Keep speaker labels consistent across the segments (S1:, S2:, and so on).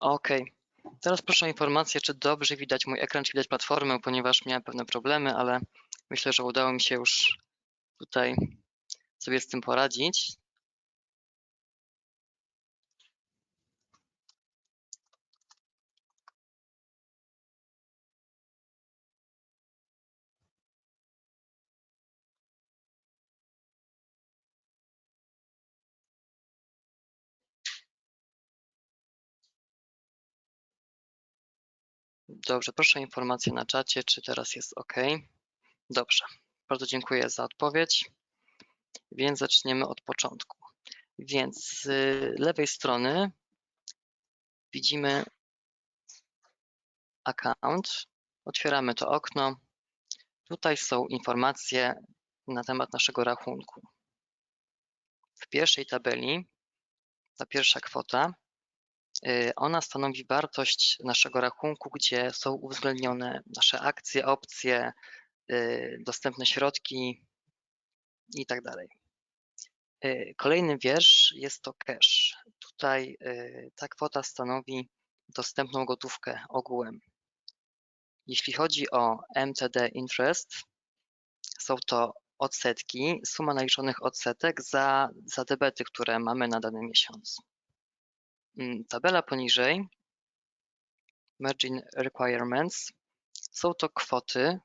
S1: OK. Teraz proszę o informację, czy dobrze widać mój ekran, czy widać platformę, ponieważ miałem pewne problemy, ale myślę, że udało mi się już tutaj sobie z tym poradzić. Dobrze, proszę o informację na czacie, czy teraz jest OK. Dobrze, bardzo dziękuję za odpowiedź. Więc zaczniemy od początku. Więc z lewej strony widzimy account. Otwieramy to okno. Tutaj są informacje na temat naszego rachunku. W pierwszej tabeli ta pierwsza kwota, ona stanowi wartość naszego rachunku, gdzie są uwzględnione nasze akcje, opcje, y, dostępne środki i tak. Y, kolejny wiersz jest to cash. Tutaj ta kwota stanowi dostępną gotówkę ogółem. Jeśli chodzi o MTD interest, są to odsetki, suma naliczonych odsetek za, za debety, które mamy na dany miesiąc. Mm, tabela poniżej, Margin Requirements, są to kwoty,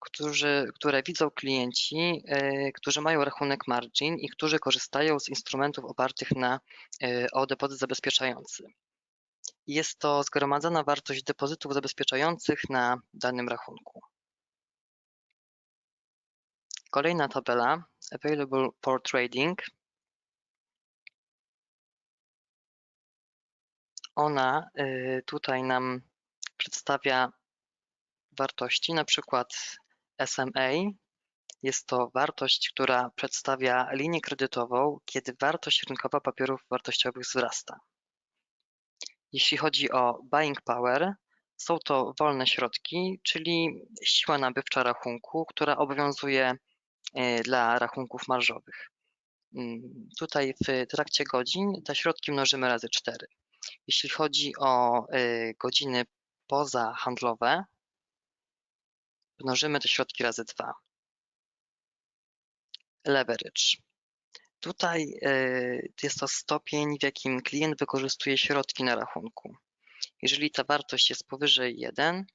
S1: którzy, które widzą klienci, y, którzy mają rachunek margin i którzy korzystają z instrumentów opartych na y, o depozyt zabezpieczający. Jest to zgromadzona wartość depozytów zabezpieczających na danym rachunku. Kolejna tabela, Available for Trading. Ona y, tutaj nam przedstawia wartości, na przykład SMA. Jest to wartość, która przedstawia linię kredytową, kiedy wartość rynkowa papierów wartościowych wzrasta. Jeśli chodzi o buying power, są to wolne środki, czyli siła nabywcza rachunku, która obowiązuje e, dla rachunków marżowych. Mm, tutaj w trakcie godzin te środki mnożymy razy 4. Jeśli chodzi o e, godziny pozahandlowe, mnożymy te środki razy 2. Leverage. Tutaj y, jest to stopień, w jakim klient wykorzystuje środki na rachunku. Jeżeli ta wartość jest powyżej 1,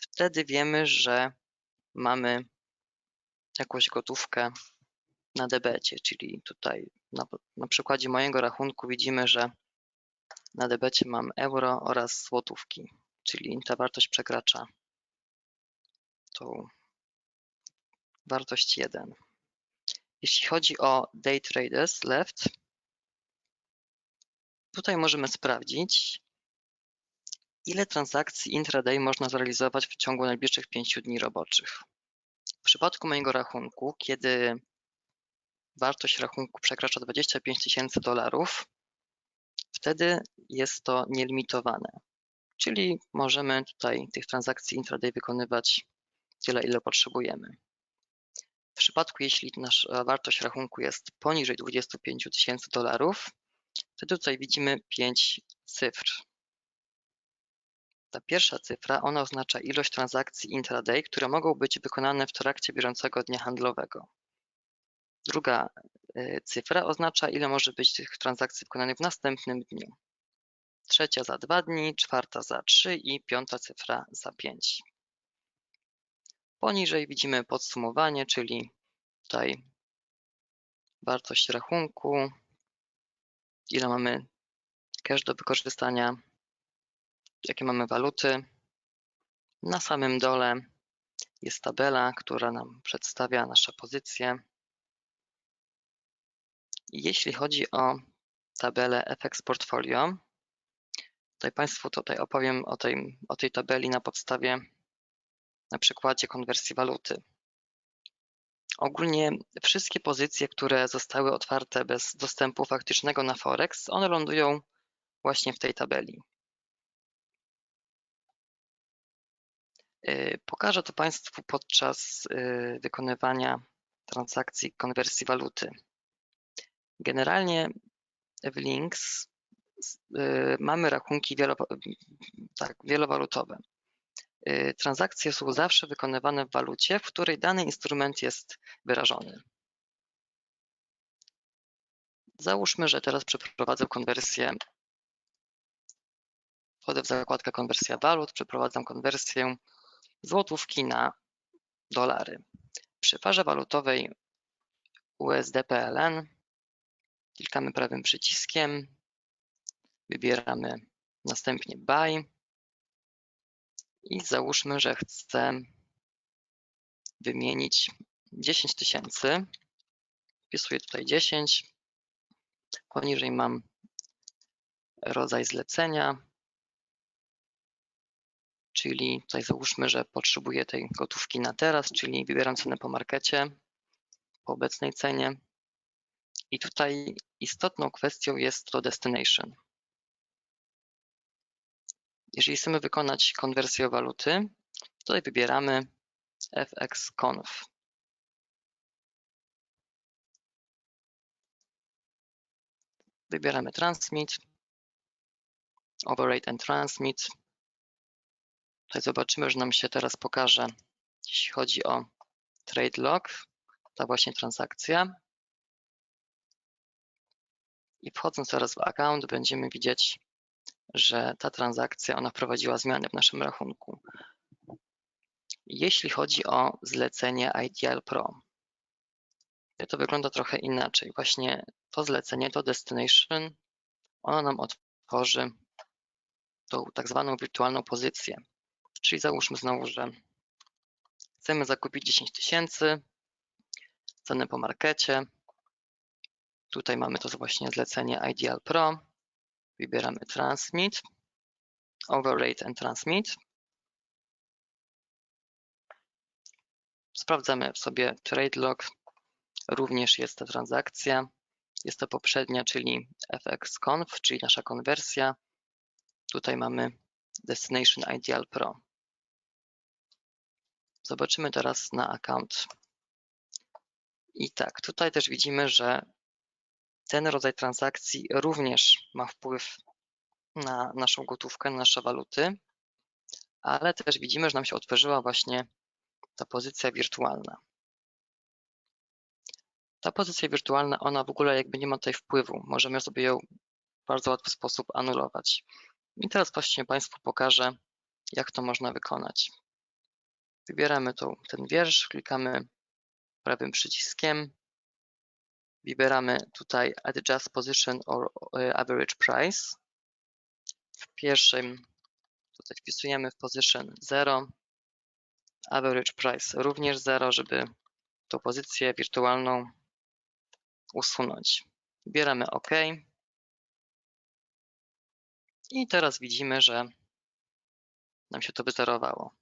S1: wtedy wiemy, że mamy jakąś gotówkę na debecie, czyli tutaj na, na przykładzie mojego rachunku widzimy, że na debecie mam euro oraz złotówki, czyli ta wartość przekracza tą wartość 1. Jeśli chodzi o day traders left, tutaj możemy sprawdzić, ile transakcji intraday można zrealizować w ciągu najbliższych 5 dni roboczych. W przypadku mojego rachunku, kiedy wartość rachunku przekracza 25 tysięcy dolarów, wtedy jest to nielimitowane. Czyli możemy tutaj tych transakcji intraday wykonywać tyle, ile potrzebujemy. W przypadku, jeśli nasza wartość rachunku jest poniżej 25 tysięcy dolarów, wtedy tutaj widzimy 5 cyfr. Ta pierwsza cyfra, ona oznacza ilość transakcji intraday, które mogą być wykonane w trakcie bieżącego dnia handlowego. Druga cyfra oznacza, ile może być tych transakcji wykonanych w następnym dniu. Trzecia za dwa dni, czwarta za trzy i piąta cyfra za pięć. Poniżej widzimy podsumowanie, czyli tutaj wartość rachunku, ile mamy cash do wykorzystania, jakie mamy waluty. Na samym dole jest tabela, która nam przedstawia nasze pozycje. Jeśli chodzi o tabelę FX Portfolio, tutaj Państwu tutaj opowiem o tej, o tej tabeli na podstawie na przykładzie konwersji waluty. Ogólnie wszystkie pozycje, które zostały otwarte bez dostępu faktycznego na Forex, one lądują właśnie w tej tabeli. Y, pokażę to Państwu podczas y, wykonywania transakcji konwersji waluty. Generalnie w Links y, mamy rachunki tak, wielowalutowe. Y, Transakcje są zawsze wykonywane w walucie, w której dany instrument jest wyrażony. Załóżmy, że teraz przeprowadzę konwersję. Wchodzę w zakładkę konwersja walut, przeprowadzam konwersję złotówki na dolary. Przy parze walutowej USD-PLN klikamy prawym przyciskiem, wybieramy następnie Buy i załóżmy, że chcę wymienić 10 tysięcy. Wpisuję tutaj 10. Poniżej mam rodzaj zlecenia, czyli tutaj załóżmy, że potrzebuję tej gotówki na teraz, czyli wybieram cenę po markecie, po obecnej cenie. I tutaj istotną kwestią jest to destination. Jeżeli chcemy wykonać konwersję waluty, tutaj wybieramy FX-Conf. Wybieramy Transmit, Overrate and Transmit. Tutaj zobaczymy, że nam się teraz pokaże, jeśli chodzi o Trade Log, ta właśnie transakcja. I wchodząc teraz w account, będziemy widzieć, że ta transakcja, ona wprowadziła zmiany w naszym rachunku. Jeśli chodzi o zlecenie ITL Pro, to wygląda trochę inaczej. Właśnie to zlecenie, to destination, ono nam otworzy tą tak zwaną wirtualną pozycję. Czyli załóżmy znowu, że chcemy zakupić 10 tysięcy, cenę po markecie. Tutaj mamy to właśnie zlecenie Ideal Pro. Wybieramy Transmit, Overrate and Transmit. Sprawdzamy sobie Trade Log. Również jest ta transakcja. Jest to poprzednia, czyli FX-Conf, czyli nasza konwersja. Tutaj mamy Destination Ideal Pro. Zobaczymy teraz na account. I tak, tutaj też widzimy, że ten rodzaj transakcji również ma wpływ na naszą gotówkę, na nasze waluty, ale też widzimy, że nam się otworzyła właśnie ta pozycja wirtualna. Ta pozycja wirtualna, ona w ogóle jakby nie ma tutaj wpływu. Możemy sobie ją w bardzo łatwy sposób anulować. I teraz właśnie Państwu pokażę, jak to można wykonać. Wybieramy tą, ten wiersz, klikamy prawym przyciskiem, wybieramy tutaj Adjust Position or Average Price. W pierwszym tutaj wpisujemy w Position 0, Average Price również 0, żeby tą pozycję wirtualną usunąć. Wybieramy OK. I teraz widzimy, że nam się to wyzerowało.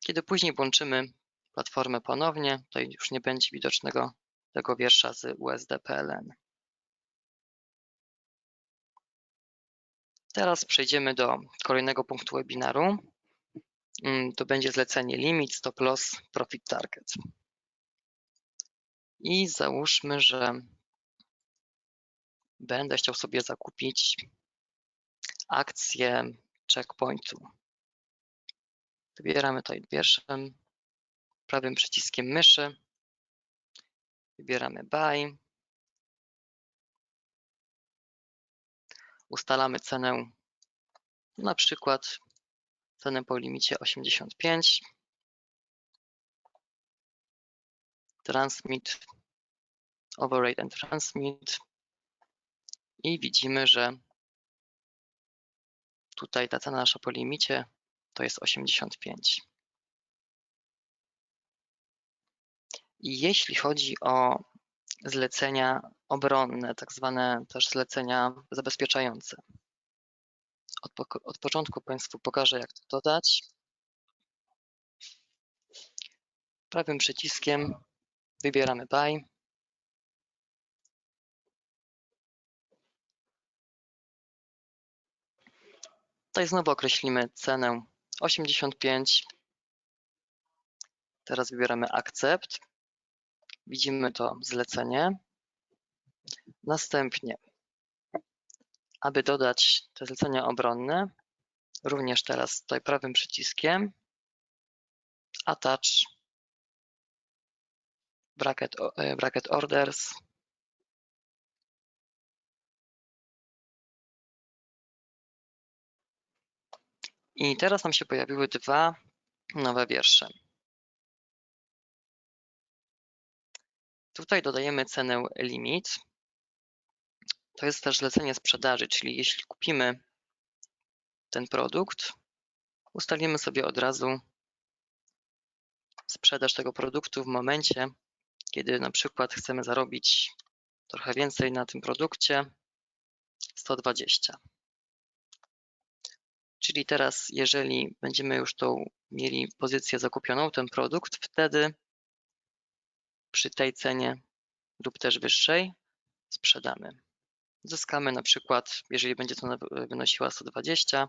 S1: Kiedy później włączymy platformę ponownie, to już nie będzie widocznego tego wiersza z USD-PLN. Teraz przejdziemy do kolejnego punktu webinaru. Mm, To będzie zlecenie Limit, Stop Loss, Profit Target. I załóżmy, że będę chciał sobie zakupić akcję checkpointu. Wybieramy tutaj pierwszym prawym przyciskiem myszy. Wybieramy Buy. Ustalamy cenę, na przykład cenę po limicie 85. Transmit, Overrate and Transmit. I widzimy, że tutaj ta cena nasza po limicie to jest 85. jeśli chodzi o zlecenia obronne, tak zwane też zlecenia zabezpieczające. Od, poko- od początku Państwu pokażę, jak to dodać. Prawym przyciskiem wybieramy Buy. Tutaj znowu określimy cenę 85. Teraz wybieramy Accept. Widzimy to zlecenie. Następnie aby dodać te zlecenia obronne, również teraz tutaj prawym przyciskiem Attach bracket, e, bracket orders i teraz nam się pojawiły dwa nowe wiersze. Tutaj dodajemy cenę limit. To jest też zlecenie sprzedaży, czyli jeśli kupimy ten produkt, ustalimy sobie od razu sprzedaż tego produktu w momencie, kiedy na przykład chcemy zarobić trochę więcej na tym produkcie 120. Czyli teraz, jeżeli będziemy już tą mieli pozycję zakupioną, ten produkt, wtedy przy tej cenie lub też wyższej sprzedamy. Zyskamy na przykład, jeżeli będzie wy- wynosiła 120,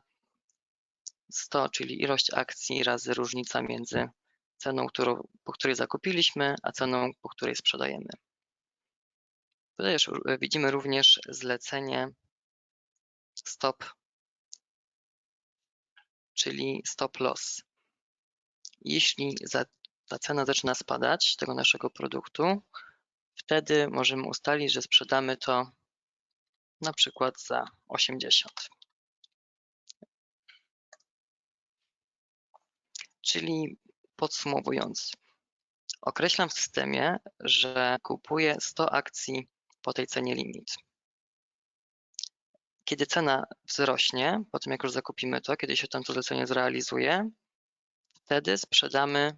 S1: 100, czyli ilość akcji razy różnica między ceną, którą, po której zakupiliśmy, a ceną, po której sprzedajemy. Tutaj widzimy również zlecenie stop, czyli stop loss. Jeśli za, ta cena zaczyna spadać tego naszego produktu, wtedy możemy ustalić, że sprzedamy to na przykład za 80. Czyli podsumowując, określam w systemie, że kupuję 100 akcji po tej cenie limit. Kiedy cena wzrośnie, po tym jak już zakupimy to, kiedy się tam to zlecenie zrealizuje, wtedy sprzedamy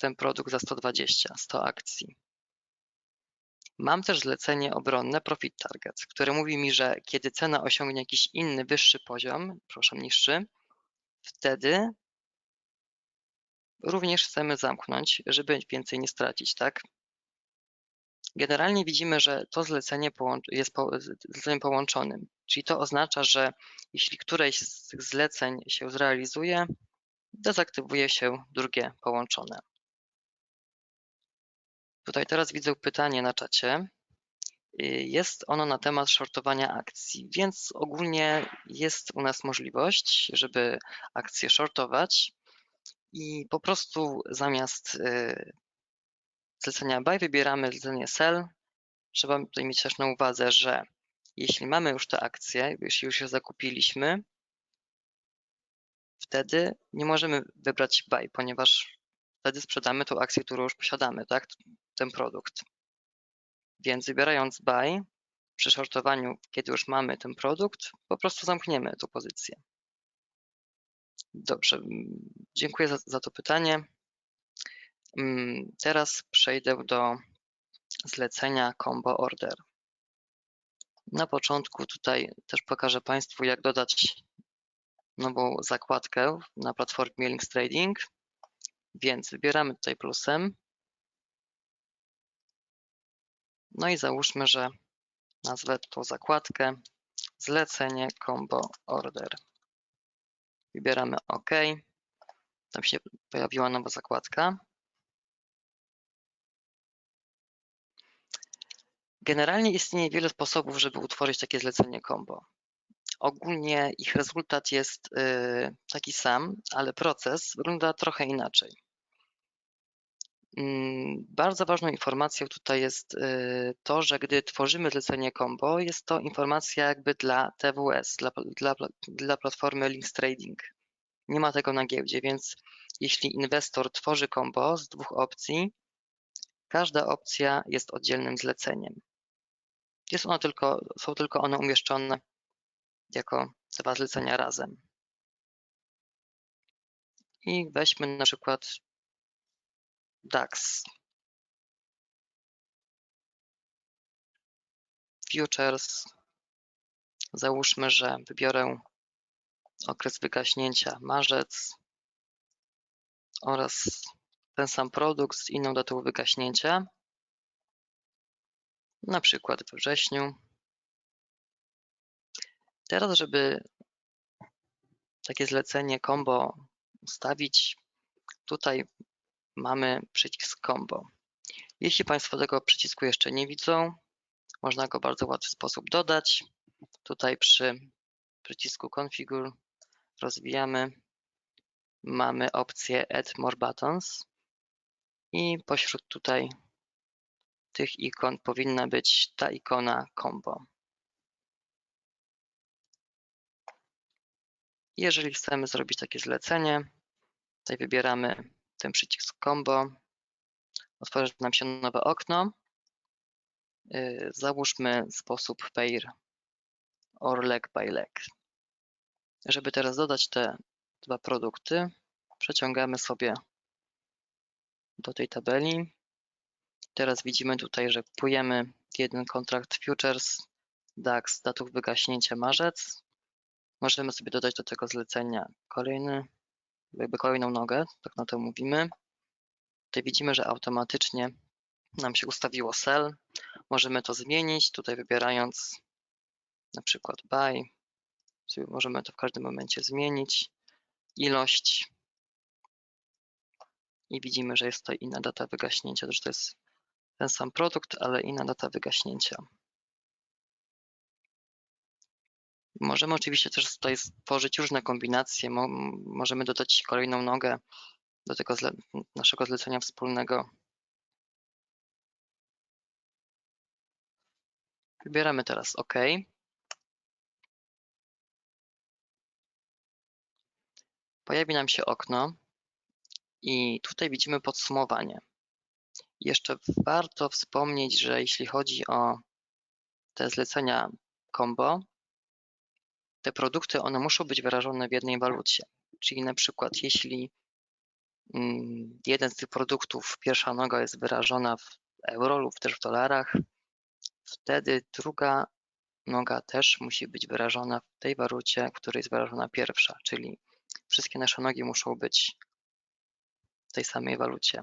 S1: ten produkt za 120, 100 akcji. Mam też zlecenie obronne Profit Target, które mówi mi, że kiedy cena osiągnie jakiś inny, wyższy poziom, przepraszam, niższy, wtedy również chcemy zamknąć, żeby więcej nie stracić, tak? Generalnie widzimy, że to zlecenie jest zleceniem połączonym, czyli to oznacza, że jeśli któreś z tych zleceń się zrealizuje, dezaktywuje się drugie połączone. Tutaj teraz widzę pytanie na czacie. Y, Jest ono na temat shortowania akcji, więc ogólnie jest u nas możliwość, żeby akcje shortować i po prostu zamiast y, zlecenia buy wybieramy zlecenie sell. Trzeba tutaj mieć też na uwadze, że jeśli mamy już te akcje, jeśli już je zakupiliśmy, wtedy nie możemy wybrać buy, ponieważ wtedy sprzedamy tą akcję, którą już posiadamy, tak? Ten produkt. Więc wybierając buy, przy shortowaniu, kiedy już mamy ten produkt, po prostu zamkniemy tą pozycję. Dobrze, dziękuję za, za to pytanie. Teraz przejdę do zlecenia Combo Order. Na początku tutaj też pokażę Państwu, jak dodać nową zakładkę na platformie Links Trading. Więc wybieramy tutaj plusem. No i załóżmy, że nazwę tą zakładkę zlecenie Combo Order. Wybieramy OK. Tam się pojawiła nowa zakładka. Generalnie istnieje wiele sposobów, żeby utworzyć takie zlecenie combo. Ogólnie ich rezultat jest y, taki sam, ale proces wygląda trochę inaczej. Mm, Bardzo ważną informacją tutaj jest y, to, że gdy tworzymy zlecenie combo, jest to informacja jakby dla TWS, dla, dla, dla platformy Links Trading. Nie ma tego na giełdzie, więc jeśli inwestor tworzy combo z dwóch opcji, każda opcja jest oddzielnym zleceniem. Jest ono tylko, są tylko one umieszczone jako dwa zlecenia razem. I weźmy na przykład DAX. Futures. Załóżmy, że wybiorę okres wygaśnięcia marzec oraz ten sam produkt z inną datą wygaśnięcia, na przykład we wrześniu. Teraz, żeby takie zlecenie combo ustawić, tutaj mamy przycisk combo. Jeśli Państwo tego przycisku jeszcze nie widzą, Można go w bardzo łatwy sposób dodać. Tutaj przy przycisku Configure rozwijamy. Mamy opcję Add More Buttons i pośród tutaj tych ikon powinna być ta ikona combo. Jeżeli chcemy zrobić takie zlecenie, tutaj wybieramy ten przycisk combo, otworzy nam się nowe okno. Yy, Załóżmy sposób pair or leg by leg. Żeby teraz dodać te dwa produkty, przeciągamy sobie do tej tabeli. Teraz widzimy tutaj, że kupujemy jeden kontrakt futures DAX datów wygaśnięcia marzec. Możemy sobie dodać do tego zlecenia kolejny, jakby kolejną nogę, tak na to mówimy. Tutaj widzimy, że automatycznie nam się ustawiło sell. Możemy to zmienić tutaj wybierając na przykład. Sobie Możemy to w każdym momencie zmienić. Ilość. I widzimy, że jest to inna data wygaśnięcia, że to jest ten sam produkt, ale inna data wygaśnięcia. Możemy oczywiście też tutaj stworzyć różne kombinacje. Mo możemy dodać kolejną nogę do tego zle naszego zlecenia wspólnego. Wybieramy teraz OK. Pojawi nam się okno i tutaj widzimy podsumowanie. Jeszcze warto wspomnieć, że jeśli chodzi o te zlecenia combo, te produkty one muszą być wyrażone w jednej walucie. Czyli na przykład jeśli mm, jeden z tych produktów, pierwsza noga jest wyrażona w euro lub też w dolarach, wtedy druga noga też musi być wyrażona w tej walucie, w której jest wyrażona pierwsza, czyli wszystkie nasze nogi muszą być w tej samej walucie.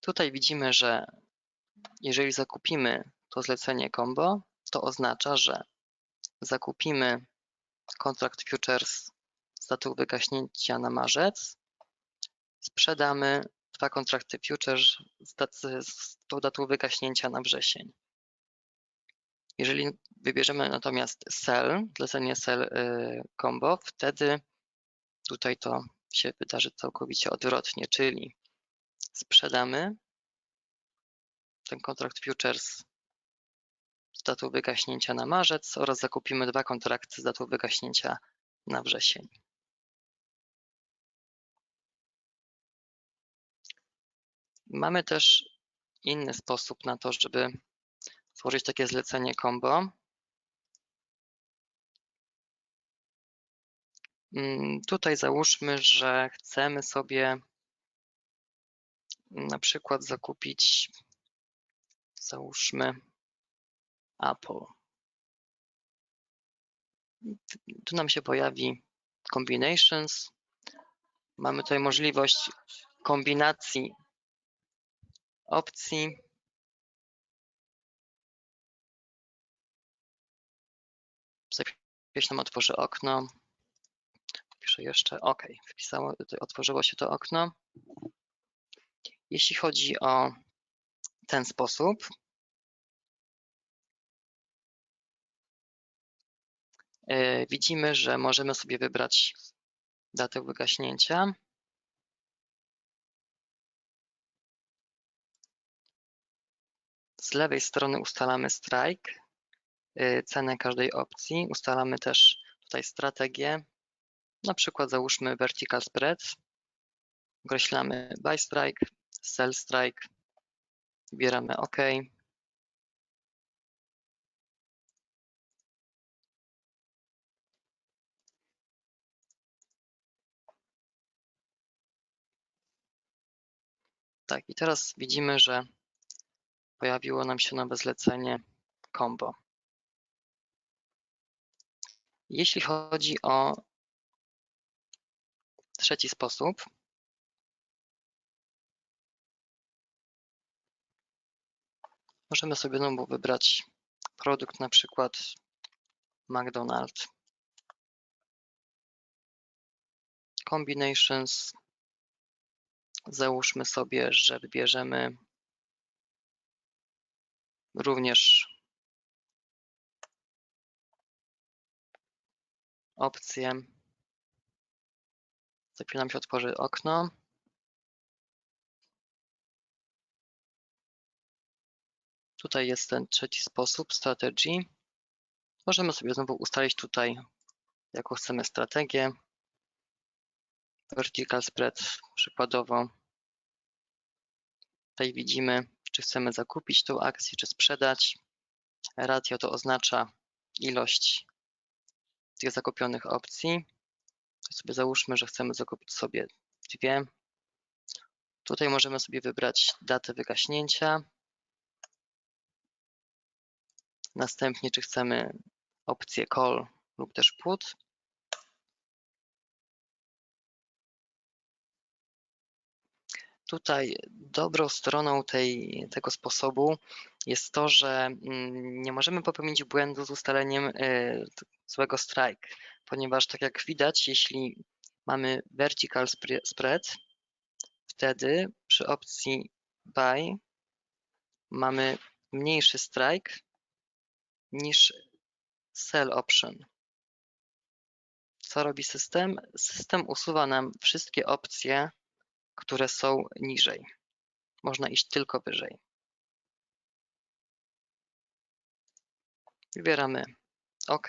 S1: Tutaj widzimy, że jeżeli zakupimy to zlecenie combo, to oznacza, że zakupimy kontrakt futures z datą wygaśnięcia na marzec, sprzedamy dwa kontrakty futures z, dat z tą datą wygaśnięcia na wrzesień. Jeżeli wybierzemy natomiast sell, zlecenie sell y, combo, wtedy tutaj to się wydarzy całkowicie odwrotnie, czyli sprzedamy ten kontrakt futures z datą wygaśnięcia na marzec oraz zakupimy dwa kontrakty z datą wygaśnięcia na wrzesień. Mamy też inny sposób na to, żeby stworzyć takie zlecenie combo. Mm, tutaj załóżmy, że chcemy sobie na przykład zakupić, załóżmy Apple. Tu nam się pojawi combinations. Mamy tutaj możliwość kombinacji opcji. Zapisz nam otworzy okno. Piszę jeszcze OK. Wpisało, otworzyło się to okno. Jeśli chodzi o ten sposób, widzimy, że możemy sobie wybrać datę wygaśnięcia. Z lewej strony ustalamy strike, e, cenę każdej opcji. Ustalamy też tutaj strategię. Na przykład załóżmy vertical spread. Określamy buy strike, sell strike, wybieramy OK. Tak, i teraz widzimy, że pojawiło nam się nowe zlecenie combo. Jeśli chodzi o trzeci sposób, Możemy sobie znowu wybrać produkt, na przykład McDonald's. Combinations. Załóżmy sobie, że wybierzemy również opcję. Za chwilę nam się otworzy okno. Tutaj jest ten trzeci sposób, strategy. Możemy sobie znowu ustalić tutaj, jaką chcemy strategię. Vertical spread przykładowo. Tutaj widzimy, czy chcemy zakupić tą akcję, czy sprzedać. Ratio to oznacza ilość tych zakupionych opcji. To sobie załóżmy, że chcemy zakupić sobie dwie. Tutaj możemy sobie wybrać datę wygaśnięcia. Następnie, czy chcemy opcję call lub też put. Tutaj dobrą stroną tej, tego sposobu jest to, że mm, nie możemy popełnić błędu z ustaleniem y, złego strike, ponieważ tak jak widać, jeśli mamy vertical spread, wtedy przy opcji buy mamy mniejszy strike niż sell option. Co robi system? System usuwa nam wszystkie opcje, które są niżej. Można iść tylko wyżej. Wybieramy OK.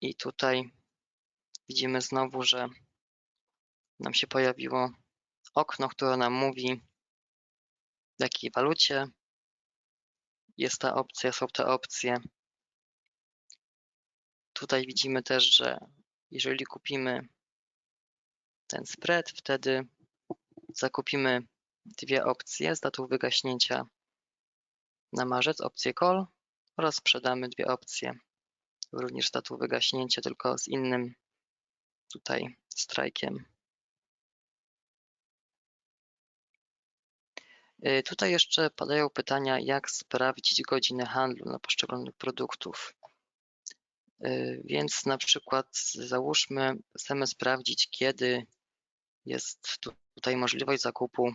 S1: I tutaj widzimy znowu, że nam się pojawiło okno, które nam mówi, w jakiej walucie jest ta opcja, są te opcje. Tutaj widzimy też, że jeżeli kupimy ten spread, wtedy zakupimy dwie opcje z datą wygaśnięcia na marzec, opcję call oraz sprzedamy dwie opcje również z datą wygaśnięcia, tylko z innym tutaj strajkiem. Y, tutaj jeszcze padają pytania, jak sprawdzić godziny handlu na poszczególnych produktów. Y, więc na przykład załóżmy, chcemy sprawdzić, kiedy jest tutaj możliwość zakupu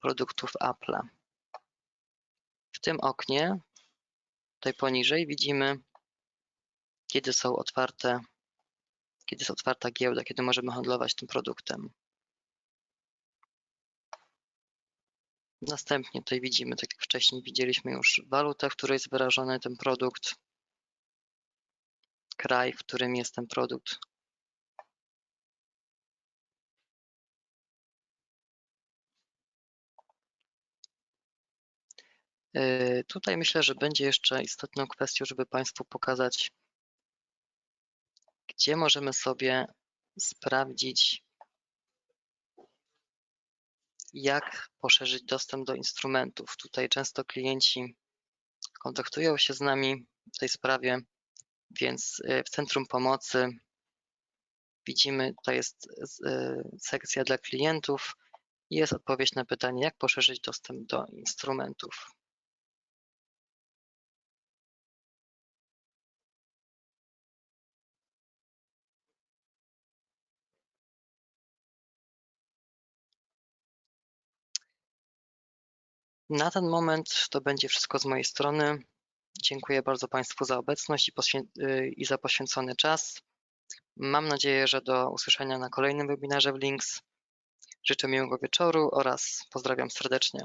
S1: produktów Apple'a. W tym oknie, tutaj poniżej widzimy, kiedy są otwarte, kiedy jest otwarta giełda, kiedy możemy handlować tym produktem. Następnie tutaj widzimy, tak jak wcześniej widzieliśmy już walutę, w której jest wyrażony ten produkt, kraj, w którym jest ten produkt. Yy, tutaj myślę, że będzie jeszcze istotną kwestią, żeby Państwu pokazać, gdzie możemy sobie sprawdzić jak poszerzyć dostęp do instrumentów. Tutaj często klienci kontaktują się z nami w tej sprawie, więc y, w centrum pomocy widzimy, tutaj jest y, sekcja dla klientów i jest odpowiedź na pytanie, jak poszerzyć dostęp do instrumentów. Na ten moment to będzie wszystko z mojej strony. Dziękuję bardzo Państwu za obecność i, y, i za poświęcony czas. Mam nadzieję, że do usłyszenia na kolejnym webinarze w Links. Życzę miłego wieczoru oraz pozdrawiam serdecznie.